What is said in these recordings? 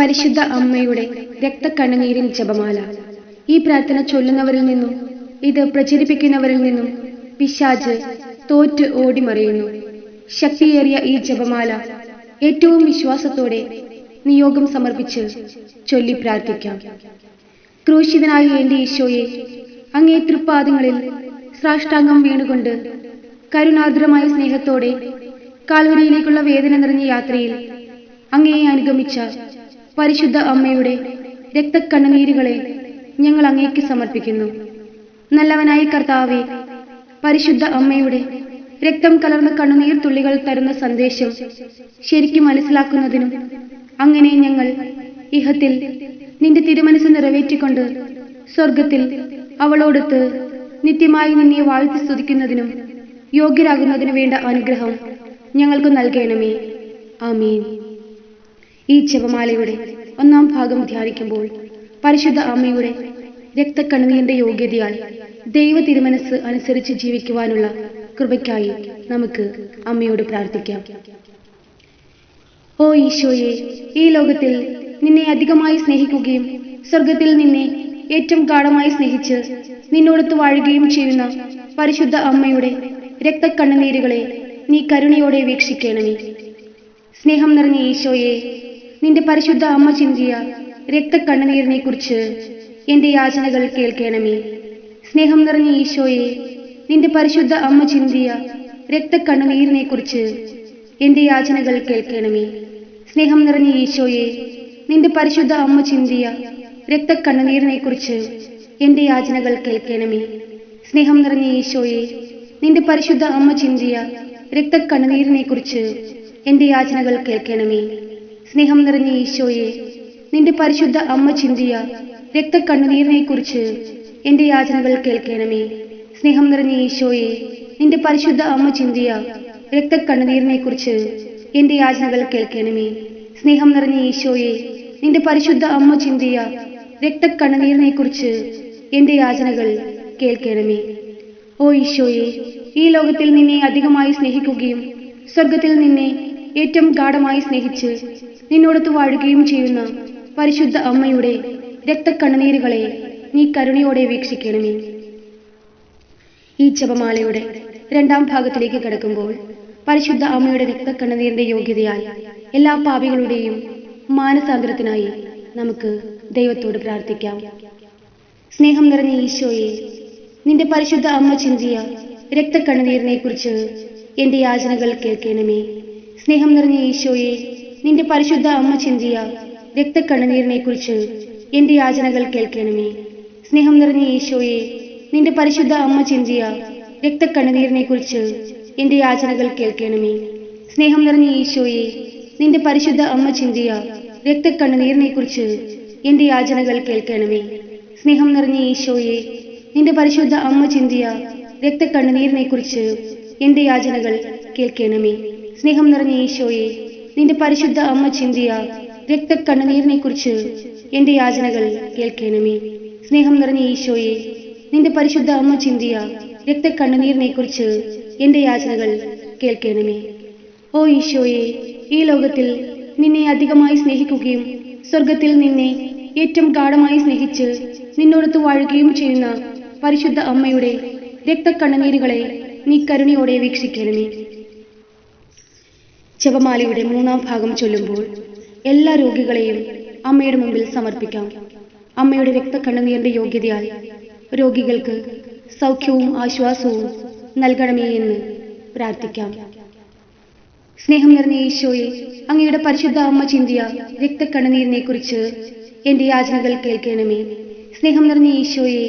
പരിശുദ്ധ അമ്മയുടെ രക്തക്കണ്ണുനീരിൻ ജപമാല. ഈ പ്രാർത്ഥന ചൊല്ലുന്നവരിൽ നിന്നും ഇത് പ്രചരിപ്പിക്കുന്നവരിൽ നിന്നും പിശാച് തോറ്റ് ഓടിമറിയുന്നു. ശക്തിയേറിയ ഈ ജപമാല ഏറ്റവും വിശ്വാസത്തോടെ നിയോഗം സമർപ്പിച്ച് ചൊല്ലി പ്രാർത്ഥിക്കാം. ക്രൂശിതനായ എന്റെ ഈശോയെ അങ്ങേ തൃപ്പാദങ്ങളിൽ സാഷ്ടാംഗം വീണുകൊണ്ട് കരുണാർദ്രമായ സ്നേഹത്തോടെ കാൽവരിയിലേക്കുള്ള വേദന നിറഞ്ഞ യാത്രയിൽ അങ്ങയെ അനുഗമിച്ച പരിശുദ്ധ അമ്മയുടെ രക്തക്കണ്ണുനീരുകളെ ഞങ്ങൾ അങ്ങേക്ക് സമർപ്പിക്കുന്നു. നല്ലവനായി കർത്താവെ പരിശുദ്ധ അമ്മയുടെ രക്തം കലർന്ന കണ്ണുനീർ തുള്ളികൾ തരുന്ന സന്ദേശം ശരിക്കും മനസ്സിലാക്കുന്നതിനും അങ്ങനെ ഞങ്ങൾ ഇഹത്തിൽ നിന്റെ തിരുമനസ് നിറവേറ്റിക്കൊണ്ട് സ്വർഗത്തിൽ അവളോടൊത്ത് നിത്യമായി നിന്നെ വാഴ്ത്തി സ്തുതിക്കുന്നതിനും യോഗ്യരാകുന്നതിനു വേണ്ട അനുഗ്രഹം ഞങ്ങൾക്ക് നൽകണമേ. ആമീൻ. ഈ ജപമാലയുടെ ഒന്നാം ഭാഗം ധ്യാനിക്കുമ്പോൾ പരിശുദ്ധ അമ്മയുടെ രക്തക്കണ്ണുനീരിന്റെ യോഗ്യതയാൽ ദൈവ തിരുമനസ് അനുസരിച്ച് ജീവിക്കുവാനുള്ള കൃപയ്ക്കായി നമുക്ക് അമ്മയോട് പ്രാർത്ഥിക്കാം. ഓ ഈശോയെ ഈ ലോകത്തിൽ നിന്നെ അധികമായി സ്നേഹിക്കുകയും സ്വർഗത്തിൽ നിന്നെ ഏറ്റവും ഗാഠമായി സ്നേഹിച്ച് നിന്നോടത്ത് വാഴുകയും ചെയ്യുന്ന പരിശുദ്ധ അമ്മയുടെ രക്തക്കണ്ണുനീരുകളെ നീ കരുണയോടെ വീക്ഷിക്കണമേ. സ്നേഹം നിറഞ്ഞ ഈശോയെ നിന്റെ പരിശുദ്ധ അമ്മ ചിന്തിയ രക്തക്കണ്ണുനീരിനെ കുറിച്ച് എന്റെ യാചനകൾ കേൾക്കണമേ. സ്നേഹം നിറഞ്ഞ ഈശോയെ നിന്റെ പരിശുദ്ധ അമ്മ ചിന്തിയ രക്തക്കണ്ണുനീരിനെ കുറിച്ച് എന്റെ യാചനകൾ കേൾക്കണമേ. സ്നേഹം നിറഞ്ഞ ഈശോയെ നിന്റെ പരിശുദ്ധ അമ്മ ചിന്തിയ രക്തക്കണ്ണുനീരിനെ കുറിച്ച് എന്റെ യാചനകൾ കേൾക്കണമേ. സ്നേഹം നിറഞ്ഞ ഈശോയെ നിന്റെ പരിശുദ്ധ അമ്മ ചിന്തിയ രക്തക്കണ്ണുനീരിനെ കുറിച്ച് എന്റെ യാചനകൾ കേൾക്കണമേ. സ്നേഹം നിറഞ്ഞ ഈശോയെ നിന്റെ പരിശുദ്ധ അമ്മ ചിന്തിയ രക്തക്കണ്ണുനീരിനെ കുറിച്ച് എന്റെ യാചനകൾ കേൾക്കണമേ. സ്നേഹം നിറഞ്ഞ ഈശോയെ നിന്റെ പരിശുദ്ധ അമ്മ ചിന്തിയ രക്തക്കണ്ണുനീരിനെ കുറിച്ച് എന്റെ യാചനകൾ കേൾക്കണമേ. സ്നേഹം നിറഞ്ഞ ഈശോയെ നിന്റെ പരിശുദ്ധ അമ്മ ചിന്തിയ രക്തക്കണ്ണുനീരിനെ കുറിച്ച് എന്റെ യാചനകൾ കേൾക്കണമേ. ഓ ഈശോയെ ഈ ലോകത്തിൽ നിന്നെ അധികമായി സ്നേഹിക്കുകയും സ്വർഗത്തിൽ നിന്നെ ഏറ്റവും ഗാഠമായി സ്നേഹിച്ച് നിന്നോടത്ത് വാഴുകയും ചെയ്യുന്ന പരിശുദ്ധ അമ്മയുടെ രക്തക്കണ്ണുനീരുകളെ നീ കരുണയോടെ വീക്ഷിക്കണമേ. ഈ ജപമാലയുടെ രണ്ടാം ഭാഗത്തിലേക്ക് കടക്കുമ്പോൾ പരിശുദ്ധ അമ്മയുടെ രക്തക്കണ്ണുനീരിന്റെ യോഗ്യതയാൽ എല്ലാ പാപികളുടെയും മാനസാന്തരത്തിനായി നമുക്ക് ദൈവത്തോട് പ്രാർത്ഥിക്കാം. സ്നേഹം നിറഞ്ഞ ഈശോയെ നിന്റെ പരിശുദ്ധ അമ്മ ചിന്തിയ രക്തക്കണ്ണുനീരിനെ കുറിച്ച് എന്റെ യാചനകൾ കേൾക്കണമേ. സ്നേഹം നിറഞ്ഞ ഈശോയെ നിന്റെ പരിശുദ്ധ അമ്മ ചിന്തിയ രക്തക്കണ്ണുനീരിനെ കുറിച്ച് എന്റെ യാചനകൾ കേൾക്കണമേ. സ്നേഹം നിറഞ്ഞ ഈശോയെ നിന്റെ പരിശുദ്ധ അമ്മ ചിന്തിയ രക്തക്കണ്ണുനീരിനെ കുറിച്ച് എന്റെ യാചനകൾ കേൾക്കണമേ. സ്നേഹം നിറഞ്ഞ ഈശോയെ നിന്റെ പരിശുദ്ധ അമ്മ ചിന്തിയ രക്തക്കണ്ണുനീരിനെ കുറിച്ച് എന്റെ യാചനകൾ കേൾക്കണമേ. സ്നേഹം നിറഞ്ഞ ഈശോയെ നിന്റെ പരിശുദ്ധ അമ്മ ചിന്തിയ രക്തക്കണ്ണുനീരിനെ കുറിച്ച് എന്റെ യാചനകൾ കേൾക്കണമേ. സ്നേഹം നിറഞ്ഞ ഈശോയെ നിന്റെ പരിശുദ്ധ അമ്മ ചിന്തിയ രക്തക്കണ്ണുനീരിനെ കുറിച്ച് എന്റെ യാചനകൾ കേൾക്കണമേ. സ്നേഹം നിറഞ്ഞ ഈശോയെ നിന്റെ പരിശുദ്ധ അമ്മ ചിന്തിയ രക്തക്കണ്ണുനീരിനെ കുറിച്ച് എന്റെ യാചനകൾ കേൾക്കണമേ. ഓ ഈശോയെ ഈ ലോകത്തിൽ നിന്നെ അധികമായി സ്നേഹിക്കുകയും സ്വർഗത്തിൽ നിന്നെ ഏറ്റവും ഗാഠമായി സ്നേഹിച്ച് നിന്നോടത്ത് വാഴുകയും ചെയ്യുന്ന പരിശുദ്ധ അമ്മയുടെ രക്തക്കണ്ണുനീരുകളെ നീ കരുണയോടെ വീക്ഷിക്കണമേ. ജപമാലയുടെ മൂന്നാം ഭാഗം ചൊല്ലുമ്പോൾ എല്ലാ രോഗികളെയും അമ്മയുടെ മുമ്പിൽ സമർപ്പിക്കാം. അമ്മയുടെ രക്തക്കണ്ണുനീരിന്റെ യോഗ്യതയാൽ രോഗികൾക്ക് സൗഖ്യവും ആശ്വാസവും നൽകണമേ എന്ന് പ്രാർത്ഥിക്കാം. സ്നേഹം നിറഞ്ഞ ഈശോയെ അങ്ങയുടെ പരിശുദ്ധ അമ്മ ചിന്തിയ രക്തക്കണ്ണുനീരിനെ കുറിച്ച് എന്റെ യാചനകൾ കേൾക്കണമേ. സ്നേഹം നിറഞ്ഞ ഈശോയെ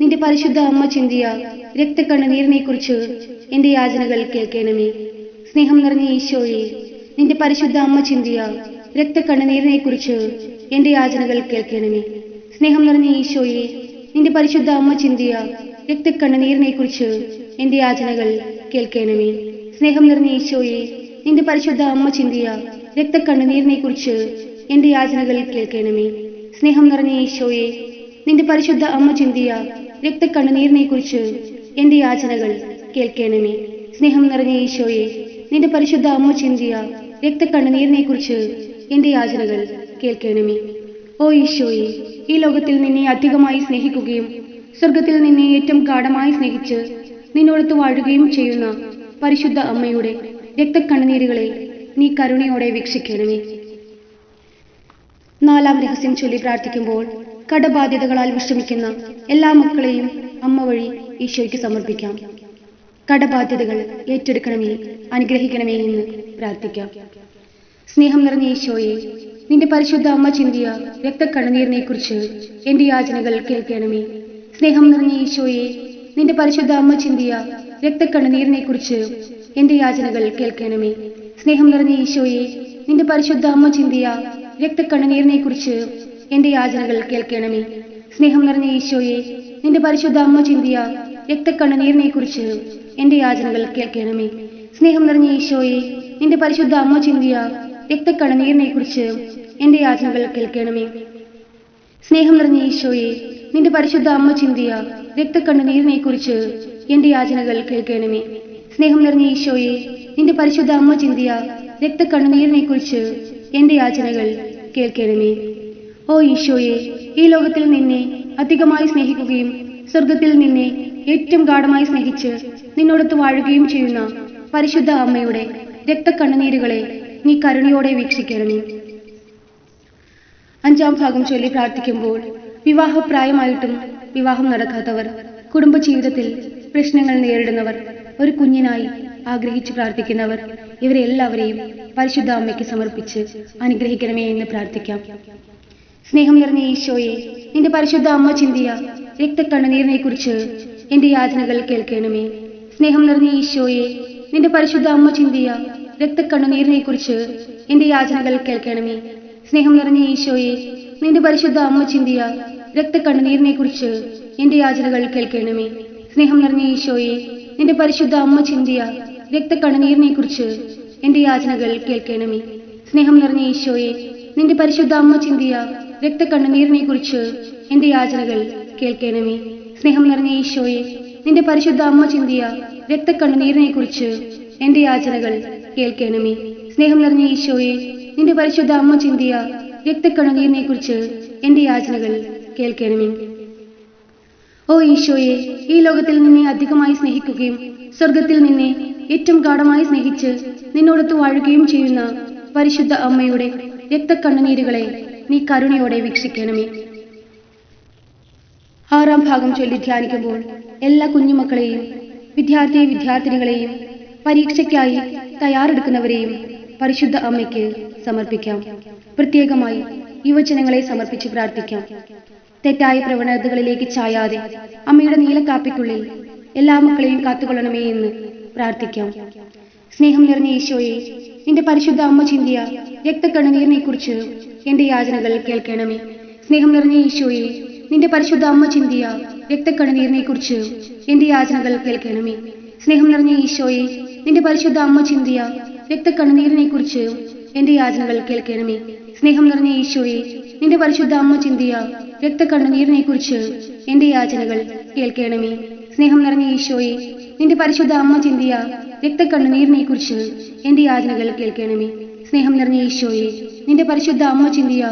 നിന്റെ പരിശുദ്ധ അമ്മ ചിന്തിയ രക്തക്കണ്ണുനീരിനെ കുറിച്ച് എന്റെ യാചനകൾ കേൾക്കണമേ. സ്നേഹം നിറഞ്ഞ ഈശോയെ നിന്റെ പരിശുദ്ധ അമ്മ ചിന്തിയ രക്തക്കണ്ണുനീരിനെ കുറിച്ച് എന്റെ യാചനകൾ കേൾക്കണമേ. സ്നേഹം നിറഞ്ഞ ഈശോയെ നിന്റെ പരിശുദ്ധ അമ്മ ചിന്തിയ രക്തക്കണ്ണുനീരിനെ കുറിച്ച് എന്റെ യാചനകൾ കേൾക്കണമേ. സ്നേഹം നിറഞ്ഞ ഈശോയെ നിന്റെ പരിശുദ്ധ അമ്മ ചിന്തിയ രക്തക്കണ്ണുനീരിനെ കുറിച്ച് എന്റെ യാചനകൾ കേൾക്കണമേ. സ്നേഹം നിറഞ്ഞ ഈശോയെ നിന്റെ പരിശുദ്ധ അമ്മ ചിന്തിയ രക്തക്കണ്ണുനീരിനെ കുറിച്ച് എന്റെ യാചനകൾ കേൾക്കണമേ. സ്നേഹം നിറഞ്ഞ ഈശോയെ നിന്റെ പരിശുദ്ധ അമ്മ ചിന്തിയ രക്തക്കണ്ണുനീരിനെ കുറിച്ച് എന്റെ യാചനകൾ കേൾക്കണമേ. ഓ ഈശോയെ ഈ ലോകത്തിൽ നിന്നെ അധികമായി സ്നേഹിക്കുകയും സ്വർഗത്തിൽ നിന്നെ ഏറ്റവും ഗാഠമായി സ്നേഹിച്ച് നിന്നോടത്ത് വാഴുകയും ചെയ്യുന്ന പരിശുദ്ധ അമ്മയുടെ രക്തക്കണ്ണുനീരുകളെ നീ കരുണയോടെ വീക്ഷിക്കണമേ. നാലാം രഹസ്യം ചൊല്ലി പ്രാർത്ഥിക്കുമ്പോൾ കടബാധ്യതകളാൽ വിഷമിക്കുന്ന എല്ലാ മക്കളെയും അമ്മ വഴി ഈശോയ്ക്ക് സമർപ്പിക്കാം. കടബാധ്യതകൾ ഏറ്റെടുക്കണമേ അനുഗ്രഹിക്കണമേ എന്ന് പ്രാർത്ഥിക്കാം. സ്നേഹം നിറഞ്ഞ ഈശോയെ നിന്റെ പരിശുദ്ധ അമ്മ ചിന്തിയ രക്തക്കണ്ണുനീരിനെ കുറിച്ച് എന്റെ യാചനകൾ കേൾക്കണമേ. സ്നേഹം നിറഞ്ഞ ഈശോയെ നിന്റെ പരിശുദ്ധ അമ്മ ചിന്തിയ രക്തക്കണ്ണുനീരിനെ കുറിച്ച് എന്റെ യാചനകൾ കേൾക്കണമേ. സ്നേഹം നിറഞ്ഞ ഈശോയെ നിന്റെ പരിശുദ്ധ അമ്മ ചിന്തിയ രക്തക്കണ്ണുനീരിനെ കുറിച്ച് എന്റെ യാചനകൾ കേൾക്കണമേ. സ്നേഹം നിറഞ്ഞ ഈശോയെ നിന്റെ പരിശുദ്ധ അമ്മ ചിന്തിയ രക്തക്കണ്ണുനീരിനെ കുറിച്ച് എന്റെ യാചനകൾ കേൾക്കണമേ. സ്നേഹം നിറഞ്ഞ ഈശോയെ നിന്റെ പരിശുദ്ധ അമ്മ ചിന്തിയ രക്തക്കണനീരിനെ കുറിച്ച് എന്റെ യാചനകൾ കേൾക്കണമേ. സ്നേഹം നിറഞ്ഞ ഈശോയെ നിന്റെ പരിശുദ്ധ അമ്മ ചിന്തിയ രക്തക്കണ്ണുനീരിനെ കുറിച്ച് എന്റെ യാചനകൾ കേൾക്കണമേ. സ്നേഹം നിറഞ്ഞ ഈശോയെ നിന്റെ പരിശുദ്ധ അമ്മ ചിന്തിയ രക്തക്കണ്ണുനീരിനെ കുറിച്ച് എന്റെ യാചനകൾ കേൾക്കണമേ. ഓ ഈശോയെ ഈ ലോകത്തിൽ നിന്നെ അധികമായി സ്നേഹിക്കുകയും സ്വർഗത്തിൽ നിന്നെ ഏറ്റവും ഗാഠമായി സ്നേഹിച്ച് നിന്നോടത്ത് വാഴുകയും ചെയ്യുന്ന പരിശുദ്ധ അമ്മയുടെ രക്തക്കണ്ണുനീരുകളെ നീ കരുണയോടെ വീക്ഷിക്കണമേ അഞ്ചാം ഭാഗം ചൊല്ലി പ്രാർത്ഥിക്കുമ്പോൾ വിവാഹപ്രായമായിട്ടും വിവാഹം നടക്കാത്തവർ കുടുംബജീവിതത്തിൽ പ്രശ്നങ്ങൾ നേരിടുന്നവർ ഒരു കുഞ്ഞിനായി ആഗ്രഹിച്ചു പ്രാർത്ഥിക്കുന്നവർ ഇവരെല്ലാവരെയും പരിശുദ്ധ അമ്മയ്ക്ക് സമർപ്പിച്ച് അനുഗ്രഹിക്കണമേ എന്ന് പ്രാർത്ഥിക്കാം. സ്നേഹം നിറഞ്ഞ ഈശോയെ നിന്റെ പരിശുദ്ധ അമ്മ ചിന്തിയ രക്തക്കണ്ണുനീരിനെ കുറിച്ച് എന്റെ യാചനകൾ കേൾക്കണമേ. സ്നേഹം നിറഞ്ഞ ഈശോയെ നിന്റെ പരിശുദ്ധ അമ്മ ചിന്തിയ രക്തക്കണ്ണുനീരിനെ കുറിച്ച് എന്റെ യാചനകൾ കേൾക്കണമേ. സ്നേഹം നിറഞ്ഞ ഈശോയെ നിന്റെ പരിശുദ്ധ അമ്മ ചിന്തിയ രക്തക്കണ്ണുനീരിനെ കുറിച്ച് എന്റെ യാചനകൾ കേൾക്കണമേ. സ്നേഹം നിറഞ്ഞ ഈശോയെ നിന്റെ പരിശുദ്ധ അമ്മ ചിന്തിയ രക്തക്കണ്ണുനീരിനെ കുറിച്ച് എന്റെ യാചനകൾ കേൾക്കണമേ. സ്നേഹം നിറഞ്ഞ ഈശോയെ നിന്റെ പരിശുദ്ധ അമ്മ ചിന്തിയ രക്തക്കണ്ണുനീരിനെ കുറിച്ച് എന്റെ യാചനകൾ കേൾക്കണമേ. സ്നേഹം നിറഞ്ഞ ഈശോയെ നിന്റെ പരിശുദ്ധ അമ്മ ചിന്തിയ രക്തക്കണ്ണുനീരിനെ കുറിച്ച് എന്റെ യാചനകൾ കേൾക്കണമേ. സ്നേഹം നിറഞ്ഞ ഈശോയെ നിന്റെ പരിശുദ്ധ അമ്മ ചിന്തിയ രക്തക്കണ്ണുനീരിനെ കുറിച്ച് എന്റെ യാചനകൾ കേൾക്കണമേ. ഓ ഈശോയെ ഈ ലോകത്തിൽ നിന്നെ അധികമായി സ്നേഹിക്കുകയും സ്വർഗത്തിൽ നിന്നെ ഏറ്റവും ഗാഠമായി സ്നേഹിച്ച് നിന്നോടത്ത് വാഴുകയും ചെയ്യുന്ന പരിശുദ്ധ അമ്മയുടെ രക്തക്കണ്ണുനീരുകളെ നീ കരുണയോടെ വീക്ഷിക്കണമേ. ആറാം ഭാഗം ചൊല്ലി ധ്യാനിക്കുമ്പോൾ എല്ലാ കുഞ്ഞുമക്കളെയും വിദ്യാർത്ഥി വിദ്യാർത്ഥിനികളെയും പരീക്ഷയ്ക്കായി തയ്യാറെടുക്കുന്നവരെയും പരിശുദ്ധ അമ്മയ്ക്ക് സമർപ്പിക്കാം. പ്രത്യേകമായി യുവജനങ്ങളെ സമർപ്പിച്ച് പ്രാർത്ഥിക്കാം. തെറ്റായ പ്രവണതകളിലേക്ക് ചായാതെ അമ്മയുടെ നീലക്കാപ്പിക്കുള്ളിൽ എല്ലാ മക്കളെയും കാത്തുകൊള്ളണമേ എന്ന് പ്രാർത്ഥിക്കാം. സ്നേഹം നിറഞ്ഞ ഈശോയെ നിന്റെ പരിശുദ്ധ അമ്മ ചിന്തിയ രക്തക്കണ്ണുനീരിനെ കുറിച്ച് എന്റെ യാചനകൾ കേൾക്കണമേ. സ്നേഹം നിറഞ്ഞ ഈശോയെ നിന്റെ പരിശുദ്ധ അമ്മ ചിന്തിയ രക്തക്കണ്ണുനീരിനെ കുറിച്ച് എന്റെ യാചനകൾ കേൾക്കണമേ. സ്നേഹം നിറഞ്ഞ ഈശോയെ നിന്റെ പരിശുദ്ധ അമ്മ ചിന്തിയ രക്തക്കണ്ണുനീരിനെ കുറിച്ച് എന്റെ യാചനകൾ കേൾക്കണമേ. സ്നേഹം നിറഞ്ഞ ഈശോയെ നിന്റെ പരിശുദ്ധ അമ്മ ചിന്തിയ രക്തക്കണ്ണുനീരിനെ കുറിച്ച് എന്റെ യാചനകൾ കേൾക്കണമേ. സ്നേഹം നിറഞ്ഞ ഈശോയെ നിന്റെ പരിശുദ്ധ അമ്മ ചിന്തിയ രക്തക്കണ്ണുനീരിനെ കുറിച്ച് എന്റെ യാചനകൾ കേൾക്കണമേ. സ്നേഹം നിറഞ്ഞ ഈശോയെ നിന്റെ പരിശുദ്ധ അമ്മ ചിന്തിയ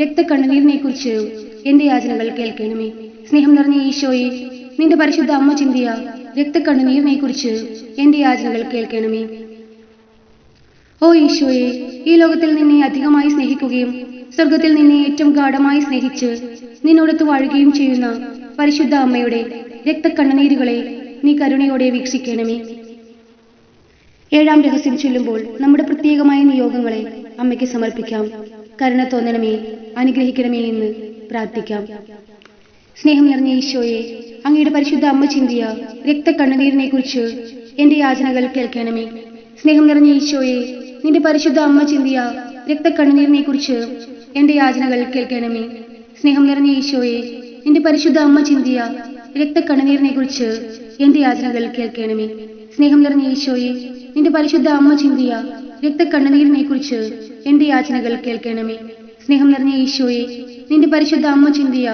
രക്തക്കണ്ണുനീരിനെ കുറിച്ച് എന്റെ യാചനകൾ കേൾക്കണമേ. സ്നേഹം നിറഞ്ഞ ഈശോയെ നിന്റെ പരിശുദ്ധ അമ്മ ചിന്തിയ രക്തക്കണ്ണുനീരിനെ കുറിച്ച് എന്റെ യാചനകൾ കേൾക്കണമേ. ഓ ഈശോയെ ഈ ലോകത്തിൽ നിന്നെ അധികമായി സ്നേഹിക്കുകയും സ്വർഗത്തിൽ നിന്നെ ഏറ്റവും ഗാഠമായി സ്നേഹിച്ച് നിന്നോടത്ത് വാഴുകയും ചെയ്യുന്ന പരിശുദ്ധ അമ്മയുടെ രക്തക്കണ്ണുനീരുകളെ നീ കരുണയോടെ വീക്ഷിക്കണമേ. ഏഴാം രഹസ്യം ചൊല്ലുമ്പോൾ നമ്മുടെ പ്രത്യേകമായ നിയോഗങ്ങളെ അമ്മയ്ക്ക് സമർപ്പിക്കാം. കരുണ തോന്നണമേ അനുഗ്രഹിക്കണമേ എന്ന് പ്രാർത്ഥിക്കാം. സ്നേഹം നിറഞ്ഞ ഈശോയെ അങ്ങയുടെ പരിശുദ്ധ അമ്മ ചിന്തിയ രക്തക്കണ്ണുനീരിനെ കുറിച്ച് എന്റെ യാചനകൾ കേൾക്കണമേ. സ്നേഹം നിറഞ്ഞ ഈശോയെ നിന്റെ പരിശുദ്ധ അമ്മ ചിന്തിയ രക്തക്കണ്ണുനീരിനെ കുറിച്ച് എന്റെ യാചനകൾ കേൾക്കണമേ. സ്നേഹം നിറഞ്ഞ ഈശോയെ നിന്റെ പരിശുദ്ധ അമ്മ ചിന്തിയ രക്തക്കണ്ണുനീരിനെ കുറിച്ച് എന്റെ യാചനകൾ കേൾക്കണമേ. സ്നേഹം നിറഞ്ഞ ഈശോയെ നിന്റെ പരിശുദ്ധ അമ്മ ചിന്തിയ രക്തക്കണ്ണുനീരിനെ കുറിച്ച് എന്റെ യാചനകൾ കേൾക്കണമേ. സ്നേഹം നിറഞ്ഞ ഈശോയെ നിന്റെ പരിശുദ്ധ അമ്മ ചിന്തിയ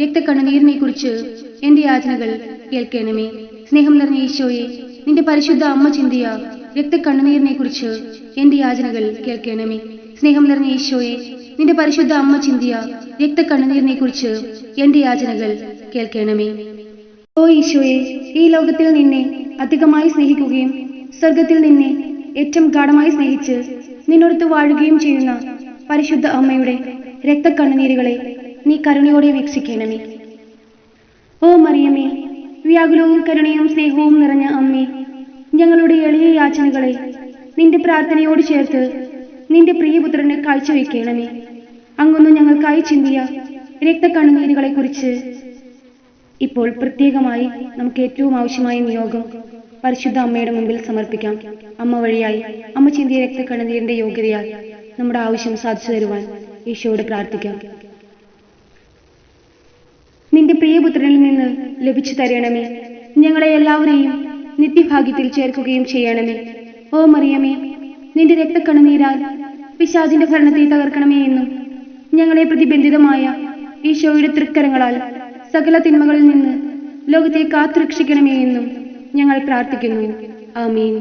രക്തക്കണ്ണുനീരിനെ കുറിച്ച് എന്റെ യാചനകൾ കേൾക്കണമേ. സ്നേഹം നിറഞ്ഞ ഈശോയെ നിന്റെ പരിശുദ്ധ അമ്മ ചിന്തിയ രക്തക്കണ്ണുനീരിനെ കുറിച്ച് എന്റെ യാചനകൾ കേൾക്കണമേ. സ്നേഹം നിറഞ്ഞ ഈശോയെ നിന്റെ പരിശുദ്ധ അമ്മ ചിന്തിയ രക്തക്കണ്ണുനീരിനെ കുറിച്ച് എന്റെ യാചനകൾ കേൾക്കണമേ. ഓ ഈശോയെ ഈ ലോകത്തിൽ നിന്നെ അധികമായി സ്നേഹിക്കുകയും സ്വർഗത്തിൽ നിന്നെ ഏറ്റവും ഗാഠമായി സ്നേഹിച്ച് നിന്നോടത്ത് വാഴുകയും ചെയ്യുന്ന പരിശുദ്ധ അമ്മയുടെ രക്തക്കണ്ണുനീരുകളെ നീ കരുണയോടെ വീക്ഷിക്കണമേ. ഓ മറിയമ്മേ വ്യാകുലവും കരുണയും സ്നേഹവും നിറഞ്ഞ അമ്മേ ഞങ്ങളുടെ എളിയ യാചനകളെ നിന്റെ പ്രാർത്ഥനയോട് ചേർത്ത് നിന്റെ പ്രിയപുത്രനെ കാഴ്ചവെക്കണമേ. അങ്ങൊന്ന് ഞങ്ങൾക്കായി ചിന്തിയ രക്തക്കണ്ണുനീരുകളെ കുറിച്ച് ഇപ്പോൾ പ്രത്യേകമായി നമുക്ക് ഏറ്റവും ആവശ്യമായ നിയോഗം പരിശുദ്ധ അമ്മയുടെ മുമ്പിൽ സമർപ്പിക്കാം. അമ്മ വഴിയായി അമ്മ ചിന്തിയ രക്തക്കണ്ണുനീരിന്റെ യോഗ്യതയാൽ നമ്മുടെ ആവശ്യം സാധിച്ചു തരുവാൻ ഈശോയോട് പ്രാർത്ഥിക്കാം. നിന്റെ പ്രിയപുത്രനിൽ നിന്ന് ലഭിച്ചു തരണമേ. ഞങ്ങളെ എല്ലാവരെയും നിത്യഭാഗ്യത്തിൽ ചേർക്കുകയും ചെയ്യണമേ. ഓ മറിയമേ നിന്റെ രക്തക്കണുനീരാൽ പിശാചിന്റെ ഭരണത്തെ തകർക്കണമേ എന്നും ഞങ്ങളെ പ്രതിബന്ധിതമായ ഈശോയുടെ തൃക്കരങ്ങളാൽ സകല തിന്മകളിൽ നിന്ന് ലോകത്തെ കാത്തുരക്ഷിക്കണമേ എന്നും ഞങ്ങൾ പ്രാർത്ഥിക്കുന്നു. ആമീൻ.